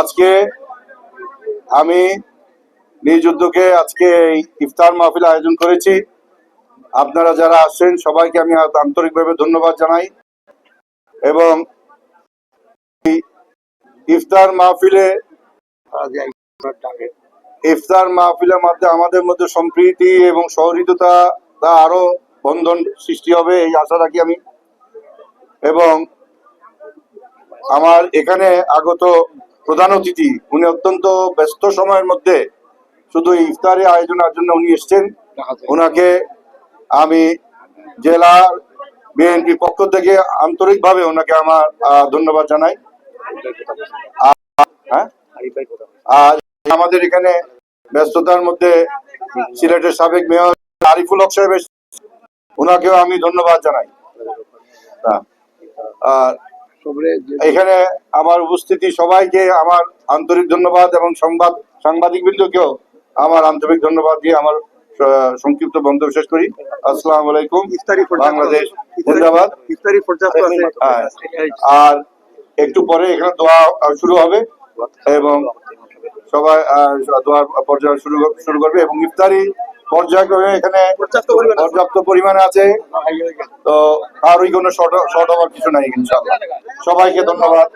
আজকে আমি নিজ উদ্যোগে আজকে এই ইফতার মাহফিল আয়োজন করেছি। আপনারা যারা আসছেন, সবাইকে আমি আন্তরিকভাবে ধন্যবাদ জানাই। এবং ইফতার মাহফিলে ইফতার মাহফিলের মধ্যে আমাদের মধ্যে সম্প্রীতি এবং সহৃদতা তা আরও বন্ধন সৃষ্টি হবে, এই আশা রাখি আমি। এবং আমার এখানে আগত প্রধান অতিথি, উনি অত্যন্ত ব্যস্ত সময়ের মধ্যে শুধু এই ইফতারে আয়োজনের জন্য উনি এসছেন। ওনাকে আমি জেলা বিএনপি পক্ষ থেকে আন্তরিকভাবে ওনাকে আমার ধন্যবাদ জানাই। হ্যাঁ? আর আমাদের এখানে ব্যস্ততার মধ্যে সিলেটের সাবেক মেয়র আরিফুল হক সাহেব ওনাকেও আমি ধন্যবাদ জানাই। আর এখানে আমার উপস্থিতি সবাইকে আমার আন্তরিক ধন্যবাদ এবং সংবাদ সাংবাদিক বৃন্দকেও আমার আন্তরিক ধন্যবাদ দিয়ে আমার সংক্ষিপ্ত বন্ধ শেষ করি। আসসালামু আলাইকুম। ইফতারি বাংলাদেশ ধন্যবাদ ইফতারি পর্যাপ্ত আছে। হ্যাঁ। আর একটু পরে এখানে দোয়া শুরু হবে এবং সবাই আহ, দোয়ার পর্যায়ে শুরু শুরু করবে এবং ইফতারি পর্যায়ক্রমে এখানে পর্যাপ্ত পরিমাণে আছে। তো আর ওই তো কারোই কোনো শর্ট শর্ট হওয়ার কিছু নাই ইনশাল্লাহ সবাইকে ধন্যবাদ।